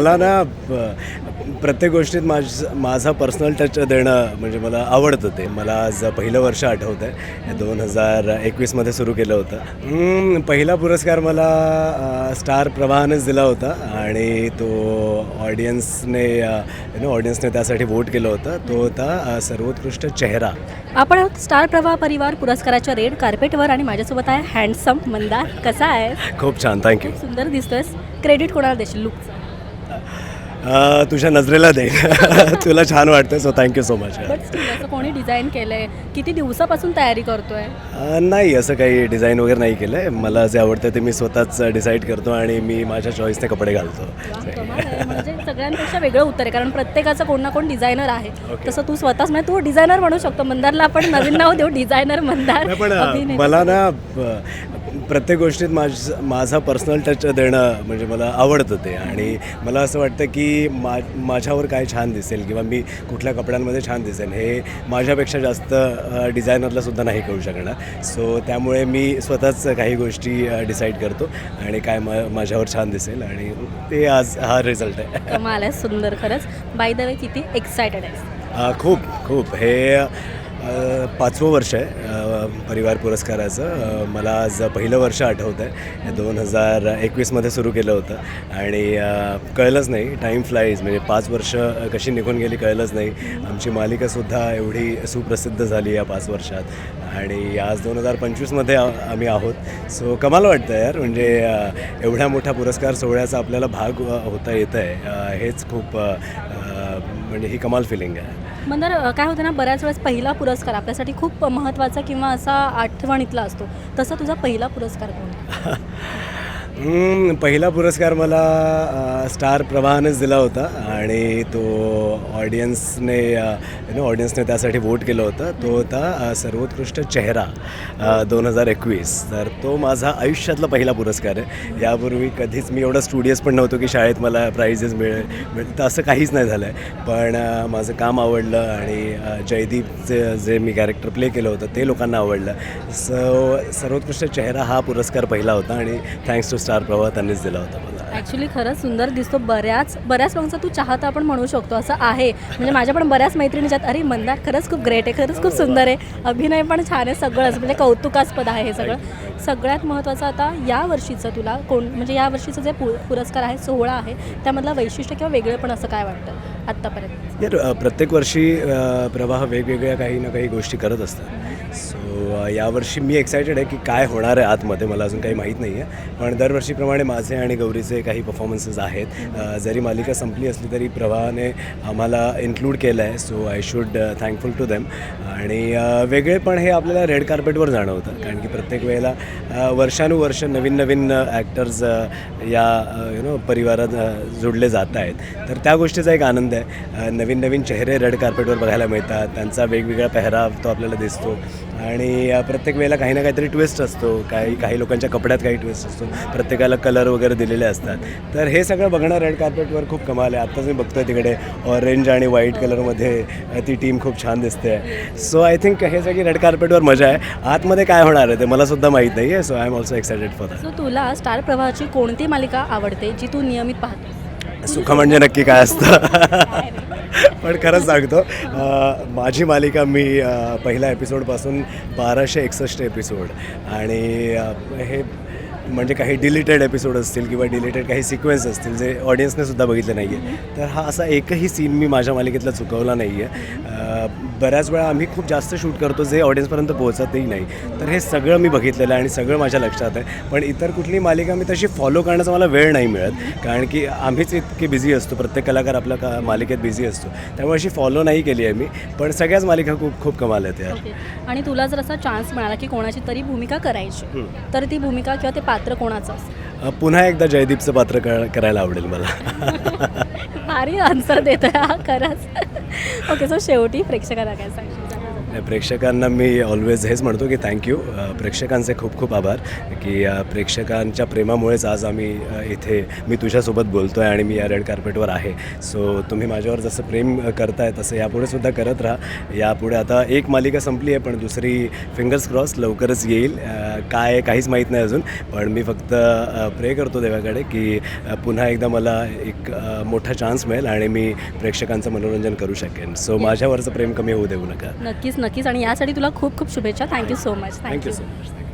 मला ना प्रत्येक गोष्टीत माझ माझा पर्सनल टच देणं म्हणजे मला आवडतं ते. मला आज पहिलं वर्ष आठवतं आहे दोन हजार एकवीसमध्ये सुरू केलं होतं. पहिला पुरस्कार मला स्टार प्रवाहानेच दिला होता आणि तो ऑडियन्सने यु नो ऑडियन्सने त्यासाठी वोट केलं होतं. तो होता सर्वोत्कृष्ट चेहरा. आपण आहोत स्टार प्रवाह परिवार पुरस्काराच्या रेड कार्पेटवर आणि माझ्यासोबत आहे हँडसम मंदार. कसा आहे खूप छान थँक्यू सुंदर दिसतोयस. क्रेडिट कोणाला देशील? लुकचं तुझ्या नजरेला दे. तुला छान वाटतं सो थँक्यू सो मच असं कोणी डिझाईन केलंय? किती दिवसापासून तयारी करतोय? नाही असं काही डिझाईन वगैरे नाही केलं आहे मला जे आवडतं ते मी स्वतःच डिसाईड करतो आणि मी माझ्या चॉईसने कपडे घालतो. म्हणजे सगळ्यांपेक्षा वेगळं उत्तर आहे कारण प्रत्येकाचं कोण ना कोण डिझायनर आहे. तसं तू स्वतःच म्हणजे तू डिझायनर म्हणू शकतो. मंदारला आपण नवीन नाव देऊ डिझायनर मंदार नाही, पण. मला ना प्रत्येक गोष्टीत माझ माझा पर्सनल टच देणं म्हणजे मला आवडतं ते. आणि मला असं वाटतं की मा माझ्यावर काय छान दिसेल किंवा मी कुठल्या कपड्यांमध्ये छान दिसेल हे माझ्यापेक्षा जास्त डिझायनरला सुद्धा नाही कळू शकणार. सो त्यामुळे मी स्वतःच काही गोष्टी डिसाईड करतो आणि काय मा माझ्यावर छान दिसेल आणि ते आज हा रिझल्ट आहे. आहे सुंदर खरंच. बाय द वे किती एक्सायटेड आहे खूप खूप. हे पाचवं वर्ष आहे. परिवार पुरस्काराचं मला आज पहिलं वर्ष आठवतं आहे दोन हजार एकवीसमध्ये सुरू केलं होतं. आणि कळलंच नाही टाईम फ्लाईज म्हणजे पाच वर्ष कशी निघून गेली कळलंच नाही. आमची मालिकासुद्धा एवढी सुप्रसिद्ध झाली या पाच वर्षात. आणि आज दोन हजार पंचवीसमध्ये आ- आम्ही आहोत. सो कमाल वाटतं यार. म्हणजे एवढा एवढ्या मोठ्या पुरस्कार सोहळ्याचा आपल्याला भाग होता येतं आहे हेच खूप म्हणजे ही कमाल फिलिंग आहे. मंदार काय होतं ना बऱ्याच वेळेस पहिला पुरस्कार आपल्यासाठी खूप महत्त्वाचा किंवा असा आठवणीतला असतो. तसा तुझा पहिला पुरस्कार कोण? पहिला पुरस्कार मला स्टार प्रवाहानेच दिला होता आणि तो ऑडियन्सने यु नो ऑडियन्सने त्यासाठी वोट केलं होतं. तो होता सर्वोत्कृष्ट चेहरा दोन हजार एकवीस. तर तो माझा आयुष्यातला पहिला पुरस्कार आहे. यापूर्वी कधीच मी एवढा स्टुडियस पण नव्हतो की शाळेत मला प्राइजेस मिळेल मिळेल तर असं काहीच नाही झालं आहे पण माझं काम आवडलं आणि जयदीपचे जे मी कॅरेक्टर प्ले केलं होतं ते लोकांना आवडलं. सो सर्वोत्कृष्ट चेहरा हा पुरस्कार पहिला होता आणि थँक्स टू स्टार प्रवाह त्यांनीच दिला होता मला ॲक्च्युली खरंच सुंदर दिसतो. बऱ्याच बऱ्याच लोकांचा तू चाहता आपण म्हणू शकतो असं आहे. म्हणजे माझ्या पण बऱ्याच मैत्रिणीच्यात अरे मंदार खरंच खूप ग्रेट आहे खरंच खूप सुंदर आहे. अभिनय पण छान आहे सगळंच म्हणजे कौतुकास्पद आहे हे सगळं. सगळ्यात महत्त्वाचं आता या वर्षीचं तुला कोण म्हणजे या वर्षीचं जे पु पुरस्कार आहे सोहळा आहे त्यामधलं वैशिष्ट्य किंवा वेगळं पण असं काय वाटतं आत्तापर्यंत? यार प्रत्येक वर्षी प्रवाह वेगवेगळ्या काही ना काही गोष्टी करत असतात. सो यावर्षी मी एक्सायटेड आहे की काय होणार आहे आतमध्ये मला अजून काही माहीत नाही आहे पण दरवर्षीप्रमाणे माझे आणि गौरीचे काही परफॉर्मन्सेस आहेत. जरी मालिका संपली असली तरी प्रवाहाने आम्हाला इन्क्लूड केलं आहे so I should thankful to them आणि वेगळे वेगळेपण हे आपल्याला रेड कार्पेटवर जाणवतं. कारण की प्रत्येक वेळेला वर्षानुवर्ष नवीन नवीन ॲक्टर्स या यु नो परिवारात जोडले जात आहेत. तर त्या गोष्टीचा एक आनंद आहे. नवीन नवीन चेहरे रेड कार्पेटवर बघायला मिळतात. त्यांचा वेगवेगळा पेहराव तो आपल्याला दिसतो. आणि प्रत्येक वेळेला काही ना काहीतरी ट्विस्ट असतो. काही काही लोकांच्या कपड्यात काही ट्विस्ट असतो. प्रत्येकाला कलर वगैरे दिलेले असतात. तर हे सगळं बघणं रेड कार्पेटवर खूप कमाल आहे. आत्ताच मी बघतोय तिकडे. ऑरेंज आणि व्हाईट कलरमध्ये ती टीम खूप छान दिसते. सो आय थिंक हे सगळी रेड कार्पेटवर मजा आहे. आतमध्ये काय होणार आहे ते मला सुद्धा माहीत नाही आहे so I am also excited for so तुला स्टार प्रवाहाची कोणती मालिका आवडते जी तू नियमित पाहते सुख म्हणजे नक्की काय असतं? पण खरंच सांगतो माझी मालिका मी पहिल्या एपिसोडपासून बाराशे एकसष्ट एपिसोड आणि हे म्हणजे काही डिलिटेड एपिसोड असतील किंवा डिलिटेड काही सिक्वेन्स असतील जे ऑडियन्सने सुद्धा बघितले नाही आहे तर हा असा एकही सीन मी माझ्या मालिकेतला चुकवला नाही आहे बऱ्याच वेळा आम्ही खूप जास्त शूट करतो जे ऑडियन्सपर्यंत पोहोचतही नाही. तर हे सगळं मी बघितलेलं आहे आणि सगळं माझ्या लक्षात आहे. पण इतर कुठली मालिका मी तशी फॉलो करण्याचा मला वेळ नाही मिळत. कारण की आम्हीच इतके बिझी असतो. प्रत्येक कलाकार आपल्या का मालिकेत बिझी असतो. त्यामुळे अशी फॉलो नाही केली आहे मी. पण सगळ्याच मालिका खूप खूप कमाल आहेत यार. आणि तुला जर असा चान्स मिळाला की कोणाची तरी भूमिका करायची. तर ती भूमिका किंवा ते पात्र कोणाचं पुन्हा एकदा जयदीपचं पात्र कर करायला आवडेल मला. भारी आन्सर देतोय हा खरंच. ओके सो शेवटी प्रेक्षकांना काय सांगशील प्रेक्षकांना मी ऑलवेज हेच म्हणतो की थँक्यू प्रेक्षकांचे खूप खूप आभार की प्रेक्षकांच्या प्रेमामुळेच आज आम्ही इथे मी तुझ्यासोबत बोलतो आहे आणि मी या रेड कार्पेटवर आहे. सो तुम्ही माझ्यावर जसं प्रेम करताय तसं यापुढे सुद्धा करत राहा. यापुढे आता एक मालिका संपली आहे पण दुसरी फिंगर्स क्रॉस लवकरच येईल. काय आहे काहीच माहीत नाही अजून पण मी फक्त प्रे करतो देवाकडे की पुन्हा एकदा मला एक मोठा चान्स मिळेल आणि मी प्रेक्षकांचं मनोरंजन करू शकेन. सो माझ्यावरचं प्रेम कमी होऊ देऊ नका. नक्कीच. नक्कीच आणि यासाठी तुला खूप खूप शुभेच्छा. Thank you so much thank you so much